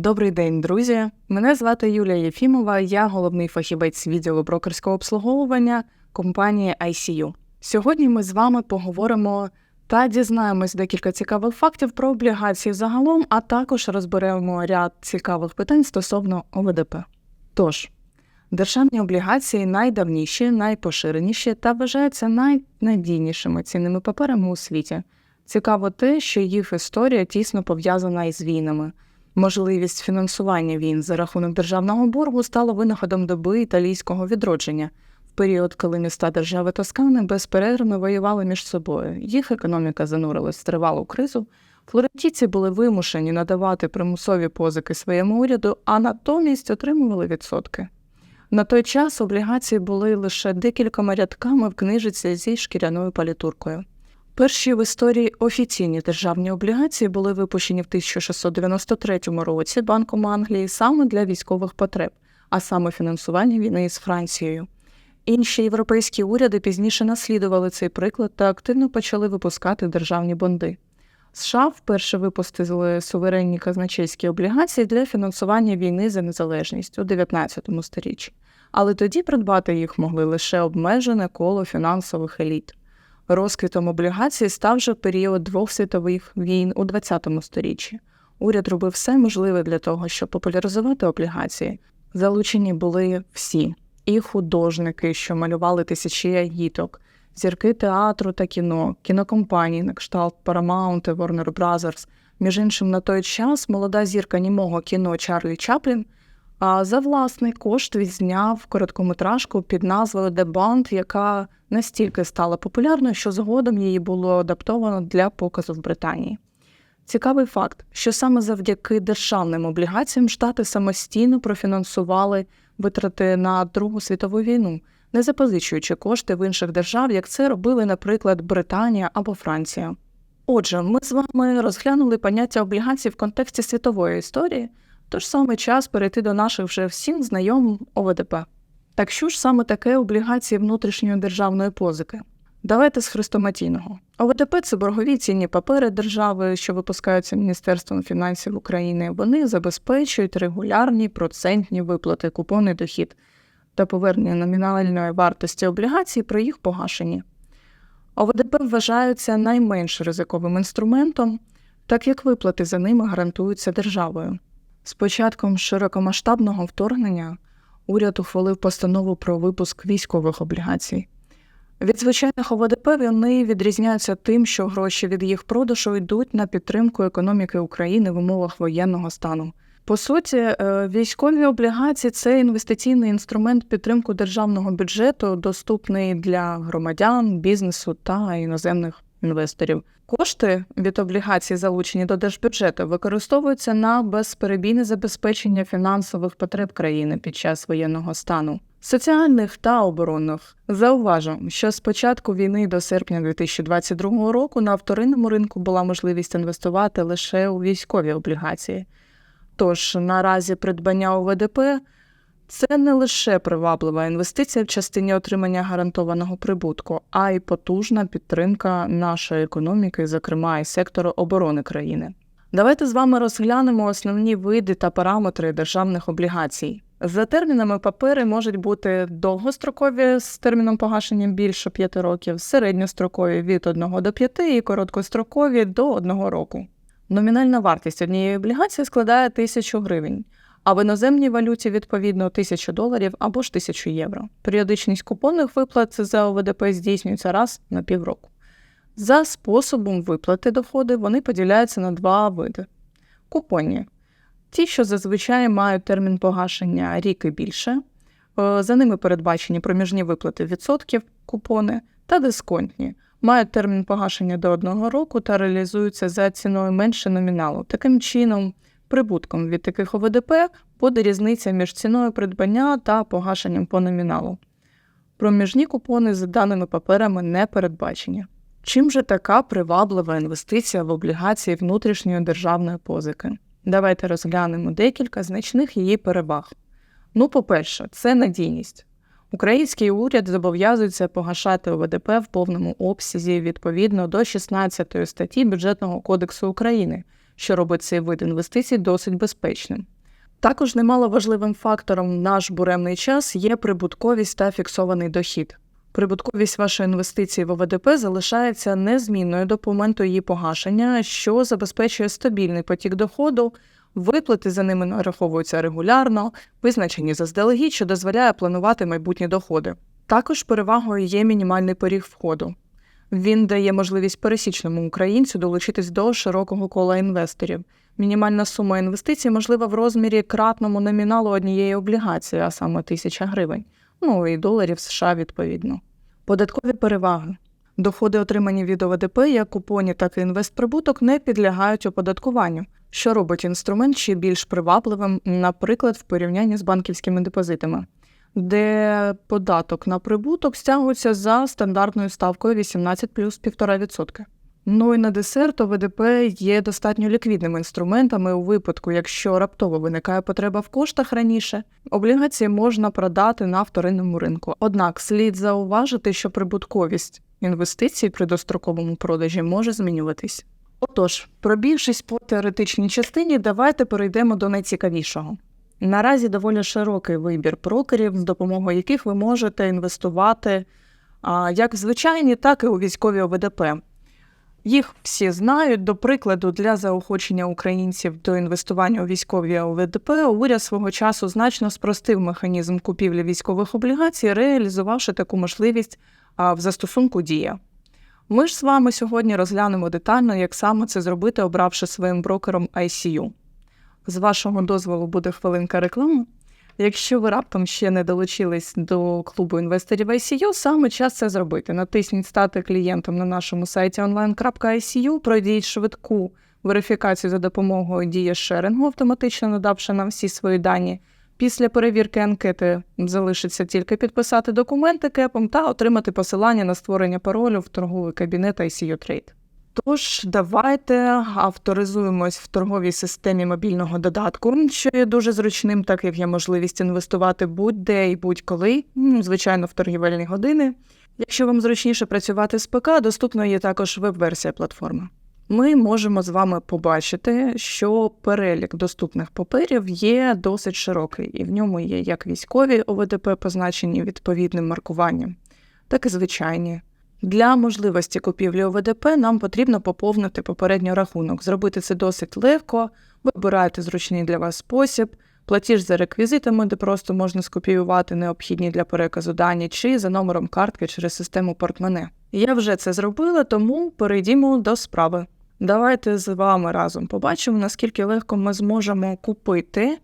Добрий день, друзі. Мене звати Юлія Єфімова, я головний фахівець відділу брокерського обслуговування компанії ICU. Сьогодні ми з вами поговоримо та дізнаємось декілька цікавих фактів про облігації загалом, а також розберемо ряд цікавих питань стосовно ОВДП. Тож, державні облігації найдавніші, найпоширеніші та вважаються найнадійнішими цінними паперами у світі. Цікаво те, що їх історія тісно пов'язана із війнами. Можливість фінансування війн за рахунок державного боргу стала винаходом доби італійського відродження в період, коли міста держави Тоскани безперервно воювали між собою. Їх економіка занурилась в тривалу кризу. Флорентійці були вимушені надавати примусові позики своєму уряду, а натомість отримували відсотки. На той час облігації були лише декількома рядками в книжиці зі шкіряною палітуркою. Перші в історії офіційні державні облігації були випущені в 1693 році Банком Англії саме для військових потреб, а саме фінансування війни з Францією. Інші європейські уряди пізніше наслідували цей приклад та активно почали випускати державні бонди. США вперше випустили суверенні казначейські облігації для фінансування війни за незалежність у 19 сторіччі, але тоді придбати їх могли лише обмежене коло фінансових еліт. Розквітом облігацій став же період двох світових війн у ХХ сторіччі. Уряд робив все можливе для того, щоб популяризувати облігації. Залучені були всі і художники, що малювали тисячі агіток, зірки театру та кіно, кінокомпанії на кшталт Paramount і Warner Brothers. Між іншим, на той час молода зірка німого кіно Чарлі Чаплін а за власний кошт відзняв короткометражку під назвою «The Band», яка настільки стала популярною, що згодом її було адаптовано для показу в Британії. Цікавий факт, що саме завдяки державним облігаціям штати самостійно профінансували витрати на Другу світову війну, не запозичуючи кошти в інших держав, як це робили, наприклад, Британія або Франція. Отже, ми з вами розглянули поняття облігацій в контексті світової історії. Тож саме час перейти до наших вже всім знайомих ОВДП. Так що ж саме таке облігації внутрішньої державної позики? Давайте з хрестоматійного. ОВДП це боргові цінні папери держави, що випускаються Міністерством фінансів України. Вони забезпечують регулярні процентні виплати, купонний дохід та повернення номінальної вартості облігацій при їх погашенні. ОВДП вважаються найменш ризиковим інструментом, так як виплати за ними гарантуються державою. З початком широкомасштабного вторгнення уряд ухвалив постанову про випуск військових облігацій. Від звичайних ОВДП вони відрізняються тим, що гроші від їх продажу йдуть на підтримку економіки України в умовах воєнного стану. По суті, е, військові облігації це інвестиційний інструмент підтримки державного бюджету, доступний для громадян, бізнесу та іноземних інвесторів. Кошти від облігацій, залучені до держбюджету, використовуються на безперебійне забезпечення фінансових потреб країни під час воєнного стану. Соціальних та оборонних зауважу, що з початку війни до серпня 2022 року на вторинному ринку була можливість інвестувати лише у військові облігації. Тож наразі придбання ОВДП це не лише приваблива інвестиція в частині отримання гарантованого прибутку, а й потужна підтримка нашої економіки, зокрема і сектору оборони країни. Давайте з вами розглянемо основні види та параметри державних облігацій. За термінами папери можуть бути довгострокові з терміном погашення більше 5 років, середньострокові від 1 до 5 і короткострокові до 1 року. Номінальна вартість однієї облігації складає 1000 гривень а в іноземній валюті відповідно 1000 доларів або ж 1000 євро. Періодичність купонних виплат за ОВДП здійснюється раз на півроку. За способом виплати доходи вони поділяються на два види: купонні. Ті, що зазвичай мають термін погашення рік і більше, е, за ними передбачені проміжні виплати відсотків, купони та дисконтні, мають термін погашення до одного року та реалізуються за ціною менше номіналу. Таким чином, Прибутком від таких ОВДП буде різниця між ціною придбання та погашенням по номіналу. Проміжні купони з даними паперами не передбачені. Чим же така приваблива інвестиція в облігації внутрішньої державної позики? Давайте розглянемо декілька значних її переваг. Ну, по-перше, це надійність. Український уряд зобов'язується погашати ОВДП в повному обсязі відповідно до 16 статті Бюджетного кодексу України що робить цей вид інвестицій досить безпечним. Також немало важливим фактором наш буремний час є прибутковість та фіксований дохід. Прибутковість вашої інвестиції в ОВДП залишається незмінною до моменту її погашення, що забезпечує стабільний потік доходу, виплати за ними нараховуються регулярно, визначені заздалегідь, що дозволяє планувати майбутні доходи. Також перевагою є мінімальний поріг входу. Він дає можливість пересічному українцю долучитись до широкого кола інвесторів. Мінімальна сума інвестицій можлива в розмірі кратному номіналу однієї облігації, а саме тисяча гривень, ну і доларів США відповідно. Податкові переваги. Доходи, отримані від ОВДП, як купоні, так і інвестприбуток, не підлягають оподаткуванню, що робить інструмент ще більш привабливим, наприклад, в порівнянні з банківськими депозитами, де податок на прибуток стягується за стандартною ставкою 18 плюс 1,5%. Ну і на десерт ОВДП є достатньо ліквідними інструментами у випадку, якщо раптово виникає потреба в коштах раніше, облігації можна продати на вторинному ринку. Однак слід зауважити, що прибутковість інвестицій при достроковому продажі може змінюватись. Отож, пробігшись по теоретичній частині, давайте перейдемо до найцікавішого. Наразі доволі широкий вибір брокерів, з допомогою яких ви можете інвестувати як в звичайні, так і у військові ОВДП. Їх всі знають. До прикладу, для заохочення українців до інвестування у військові ОВДП уряд свого часу значно спростив механізм купівлі військових облігацій, реалізувавши таку можливість в застосунку Дія. Ми ж з вами сьогодні розглянемо детально, як саме це зробити, обравши своїм брокером ICU. З вашого дозволу буде хвилинка реклами. Якщо ви раптом ще не долучились до клубу інвесторів ICU, саме час це зробити. Натисніть стати клієнтом на нашому сайті online.icu, пройдіть швидку верифікацію за допомогою дії шерингу, автоматично надавши нам всі свої дані. Після перевірки анкети залишиться тільки підписати документи кепом та отримати посилання на створення паролю в торговий кабінет ICU Trade. Тож, давайте авторизуємось в торговій системі мобільного додатку, що є дуже зручним, так як є можливість інвестувати будь-де і будь-коли, ну, звичайно, в торгівельні години. Якщо вам зручніше працювати з ПК, доступна є також веб-версія платформи. Ми можемо з вами побачити, що перелік доступних паперів є досить широкий, і в ньому є як військові ОВДП, позначені відповідним маркуванням, так і звичайні. Для можливості купівлі ОВДП нам потрібно поповнити попередньо рахунок. Зробити це досить легко, вибираєте зручний для вас спосіб, платіж за реквізитами, де просто можна скопіювати необхідні для переказу дані, чи за номером картки через систему портмоне. Я вже це зробила, тому перейдімо до справи. Давайте з вами разом побачимо, наскільки легко ми зможемо купити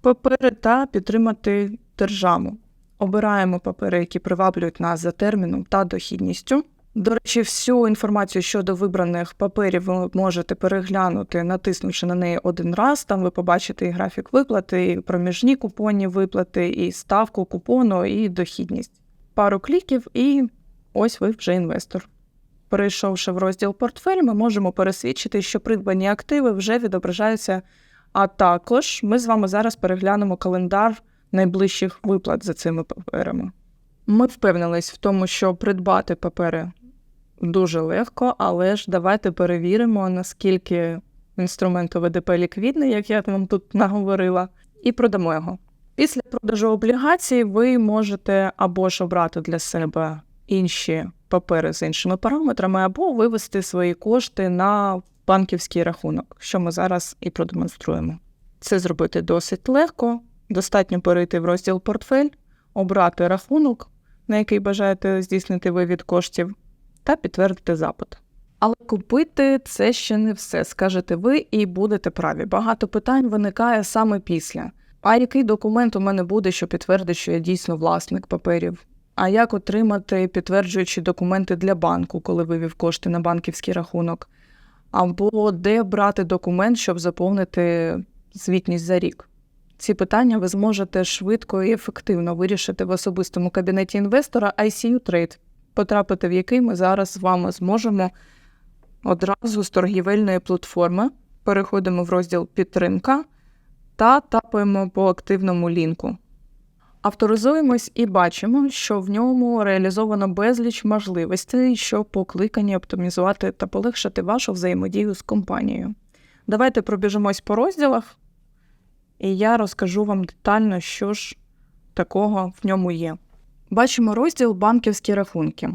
папери та підтримати державу. Обираємо папери, які приваблюють нас за терміном та дохідністю. До речі, всю інформацію щодо вибраних паперів ви можете переглянути, натиснувши на неї один раз. Там ви побачите і графік виплати, і проміжні купонні виплати, і ставку купону, і дохідність. Пару кліків, і ось ви вже інвестор. Перейшовши в розділ портфель, ми можемо пересвідчити, що придбані активи вже відображаються. А також ми з вами зараз переглянемо календар найближчих виплат за цими паперами. Ми впевнились в тому, що придбати папери дуже легко, але ж давайте перевіримо, наскільки інструмент ОВДП ліквідний, як я вам тут наговорила, і продамо його. Після продажу облігацій ви можете або ж обрати для себе інші папери з іншими параметрами, або вивести свої кошти на банківський рахунок, що ми зараз і продемонструємо. Це зробити досить легко. Достатньо перейти в розділ портфель, обрати рахунок, на який бажаєте здійснити вивід коштів, та підтвердити запит. Але купити це ще не все, скажете ви, і будете праві. Багато питань виникає саме після. А який документ у мене буде, що підтвердить, що я дійсно власник паперів? А як отримати підтверджуючі документи для банку, коли вивів кошти на банківський рахунок? Або де брати документ, щоб заповнити звітність за рік? Ці питання ви зможете швидко і ефективно вирішити в особистому кабінеті інвестора ICU Trade, потрапити в який ми зараз з вами зможемо одразу з торгівельної платформи. Переходимо в розділ Підтримка та тапаємо по активному лінку. Авторизуємось і бачимо, що в ньому реалізовано безліч можливостей, щоб покликані оптимізувати та полегшити вашу взаємодію з компанією. Давайте пробіжимось по розділах, і я розкажу вам детально, що ж такого в ньому є. Бачимо розділ банківські рахунки.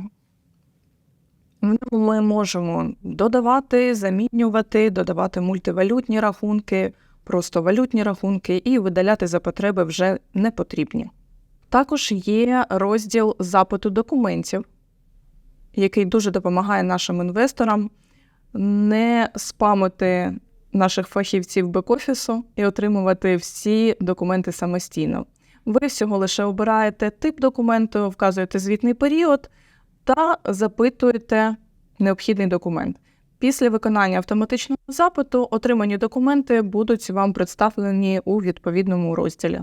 В ньому ми можемо додавати, замінювати, додавати мультивалютні рахунки, просто валютні рахунки і видаляти за потреби вже непотрібні. Також є розділ запиту документів, який дуже допомагає нашим інвесторам не спамити наших фахівців бек-офісу і отримувати всі документи самостійно. Ви всього лише обираєте тип документу, вказуєте звітний період та запитуєте необхідний документ. Після виконання автоматичного запиту отримані документи будуть вам представлені у відповідному розділі.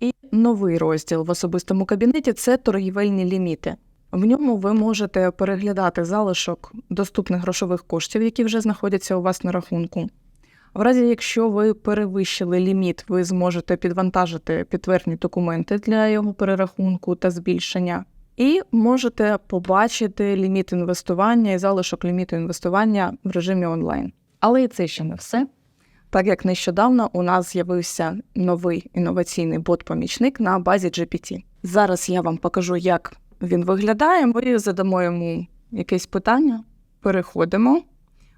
І новий розділ в особистому кабінеті це торгівельні ліміти. В ньому ви можете переглядати залишок доступних грошових коштів, які вже знаходяться у вас на рахунку. В разі, якщо ви перевищили ліміт, ви зможете підвантажити підтвердні документи для його перерахунку та збільшення, і можете побачити ліміт інвестування і залишок ліміту інвестування в режимі онлайн. Але і це ще не все. Так як нещодавно у нас з'явився новий інноваційний бот-помічник на базі GPT. Зараз я вам покажу, як він виглядає. Ми задамо йому якесь питання, переходимо,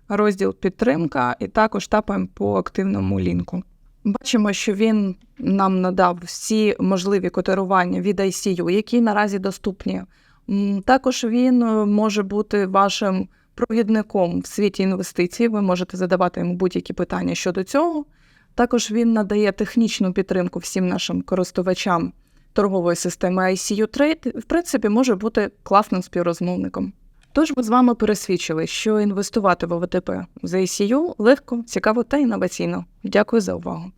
розділ підтримка, і також тапаємо по активному лінку. Бачимо, що він нам надав всі можливі котирування від ICU, які наразі доступні. Також він е, може бути вашим провідником в світі інвестицій. Ви можете задавати йому будь-які питання щодо цього. Також він надає технічну підтримку всім нашим користувачам торгової системи ICU Trade. В принципі, може бути класним співрозмовником. Тож ми з вами пересвідчили, що інвестувати в ОВТП за ICU легко, цікаво та інноваційно. Дякую за увагу.